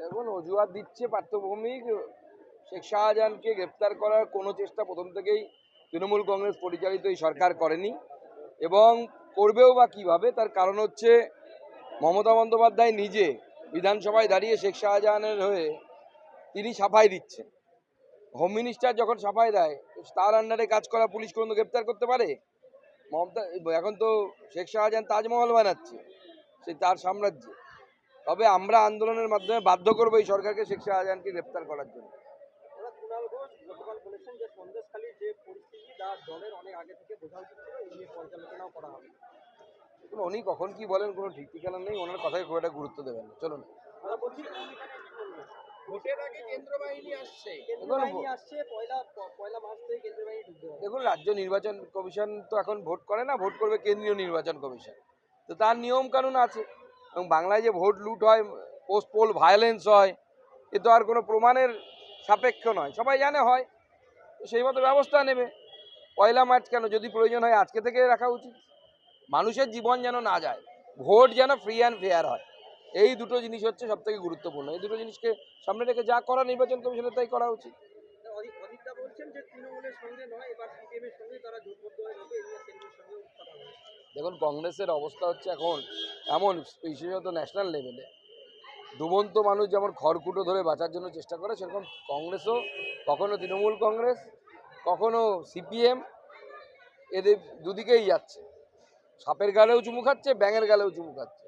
দেখুন, অজুহাত দিচ্ছে পার্থভৌমিক। শেখ শাহজাহানকে গ্রেপ্তার করার কোনো চেষ্টা প্রথম থেকেই তৃণমূল কংগ্রেস পরিচালিত এই সরকার করেনি। এবং করবেও বা কীভাবে, তার কারণ হচ্ছে মমতা বন্দ্যোপাধ্যায় নিজে বিধানসভায় দাঁড়িয়ে শেখ শাহজাহানের হয়ে তিনি সাফাই দিচ্ছেন। হোম মিনিস্টার যখন সাফাই দেয় তার আন্ডারে কাজ করা পুলিশ কোনো গ্রেপ্তার করতে পারে? মমতা এখন তো শেখ শাহজাহান তাজমহল বানাচ্ছে সে তার সাম্রাজ্যে। তবে আমরা আন্দোলনের মাধ্যমে বাধ্য করব এই সরকারকে শেখ শাহজাহানকে গ্রেপ্তার করার জন্য। উনি কখন কি বলেন কোনো ঠিক ঠিকানা নেই ওনার কথায় খুব একটা গুরুত্ব দেবেন চলুন। ভোটের আগে কেন্দ্র বাহিনী আসছে আসছে পয়লা পয়লা মার্চ থেকে কেন্দ্রীয় বাহিনী দেখুন রাজ্য নির্বাচন কমিশন তো এখন ভোট করে না ভোট করবে কেন্দ্রীয় নির্বাচন কমিশন। তো তার নিয়ম কানুন আছে। এবং বাংলায় যে ভোট লুট হয় পোস্ট পোল ভায়োলেন্স হয় এ তো আর কোনো প্রমাণের সাপেক্ষ নয়। সবাই জানে হয় তো সেই মতো ব্যবস্থা নেবে। পয়লা মার্চ কেন? যদি প্রয়োজন হয় আজকে থেকে রাখা উচিত। মানুষের জীবন যেন না যায় ভোট যেন ফ্রি অ্যান্ড ফেয়ার হয়। এই দুটো জিনিস হচ্ছে সব থেকে গুরুত্বপূর্ণ। এই দুটো জিনিসকে সামনে রেখে যা করা নির্বাচন কমিশনের তাই করা উচিত। হবে দেখুন কংগ্রেসের অবস্থা হচ্ছে এখন এমন বিশেষত ন্যাশনাল লেভেলে। ডুবন্ত মানুষ যেমন খড়কুটো ধরে বাঁচার জন্য চেষ্টা করে সেরকম কংগ্রেসও কখনো তৃণমূল কংগ্রেস কখনো সিপিএম এদের দুদিকেই যাচ্ছে। সাপের গালেও চুমু খাচ্ছে ব্যাঙের গালেও চুমু খাচ্ছে।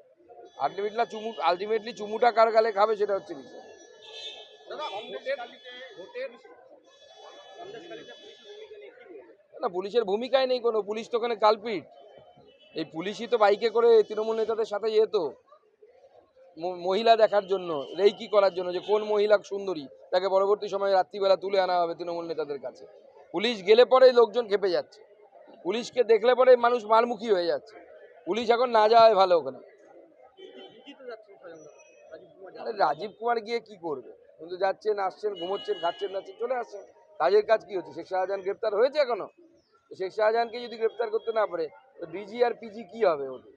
আলটিমেটলি চুমু আলটিমেটলি চুমুটা কার গালে খাবে সেটা হচ্ছে বিষয়। না পুলিশের ভূমিকাই নেই কোনো পুলিশ তো ওখানে কালপিট। এই পুলিশই তো বাইকে করে তৃণমূল নেতাদের সাথে যেত মহিলা দেখার জন্য রেইকি করার জন্য যে কোন মহিলা সুন্দরী তাকে পরবর্তী সময়ে রাত্রিবেলা তুলে আনা হবে তৃণমূল নেতাদের কাছে। পুলিশ গেলে পরে লোকজন খেপে যাচ্ছে। পুলিশকে দেখলে পরে মানুষ মারমুখী হয়ে যাচ্ছে। পুলিশ এখন না যাওয়াই ভালো ওখানে দিদি তো যাচ্ছেন স্বয়ং রাজীব কুমার রাজীব কুমার গিয়ে কি করবে? কিন্তু যাচ্ছেন আসছেন ঘুমোচ্ছেন খাচ্ছেন নাচ্ছেন চলে আসছেন। কাজের কাজ কি হচ্ছে? শেখ শাহজাহান গ্রেপ্তার হয়েছে এখনও? শেখ শাহজাহানকে যদি গ্রেপ্তার করতে না পারে তো ডিজি আর পিজি কি হবে ওদের?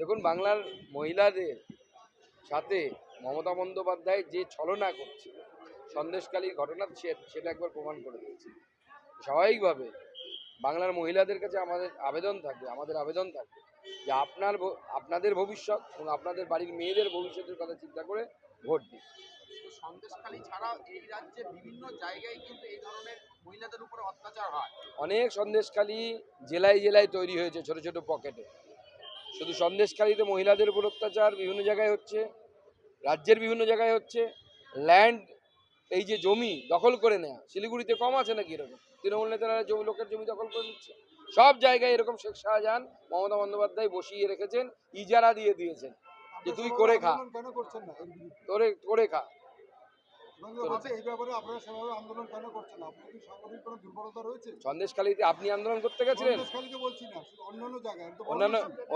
দেখুন বাংলার মহিলাদের সাথে মমতা বন্দ্যোপাধ্যায় যে ছলনা করছে সন্দেশকালীর ঘটনা সেটা একবার প্রমাণ করে দিয়েছে। স্বাভাবিকভাবে বাংলার মহিলাদের কাছে আমাদের আবেদন থাকবে আমাদের আবেদন থাকবে যে আপনার আপনাদের ভবিষ্যৎ এবং আপনাদের বাড়ির মেয়েদের ভবিষ্যতের কথা চিন্তা করে ভোট দিন। সন্দেশখালী এই রাজ্যে বিভিন্ন জায়গায় কিন্তু এই ধরনের মহিলাদের উপর অত্যাচার হয়। অনেক সন্দেশখালি জেলায় জেলায় তৈরি হয়েছে ছোট ছোট পকেটে। শুধু সন্দেশখালিতে মহিলাদের উপর অত্যাচার বিভিন্ন জায়গায় হচ্ছে রাজ্যের বিভিন্ন জায়গায় হচ্ছে ল্যান্ড এই যে জমি দখল করে নেওয়া শিলিগুড়িতে কম আছে নাকি এরকম? তৃণমূল নেতারা জমি লোকের জমি দখল করে নিচ্ছে। সব জায়গায় এরকম শেখ শাহজাহান মমতা বন্দ্যোপাধ্যায় বসিয়ে রেখেছেন ইজারা দিয়ে দিয়েছেন যে তুই করে খা। তোরে করে খা। বঙ্গ বলছে এই ব্যাপারে আপনারা সেভাবে আন্দোলন কেন করছেন না? আপনার কি সাংগঠনিক কোনো দুর্বলতা রয়েছে? সন্দেশখালিতে আপনি আন্দোলন করতে গেছিলেন? সন্দেশখালীকে বলছি না শুধু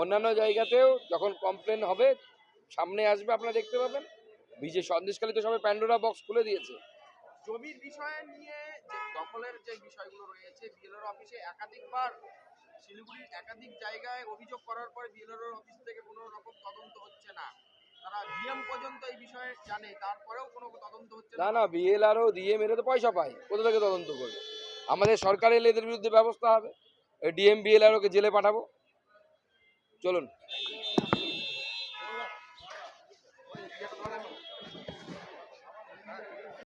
অন্যান্য জায়গাতেও যখন কমপ্লেন হবে সামনে আসবে আপনারা দেখতে পাবেন। বিজে সন্দেশখালী তো সবাই প্যান্ডোরা বক্স খুলে দিয়েছে। জমির বিষয়ে নিয়ে দখলের যে বিষয়গুলো রয়েছে বিএলআর অফিসে একাধিকবার শিলিগুড়ির একাধিক জায়গায় অভিযোগ করার পরে বিএলআর অফিস থেকে কোনো রকম তদন্ত হচ্ছে না। তারা ডিএম পর্যন্ত এই বিষয়ে জানে তারপরেও কোনো তদন্ত হচ্ছে না না। বিএলআরও দিয়ে মেরে তো পয়সা পায় কোথা থেকে তদন্ত করবে? আমাদের সরকার এলে এদের বিরুদ্ধে ব্যবস্থা হবে ডিএম বিএলআরওকে জেলে পাঠাবো। চলুন।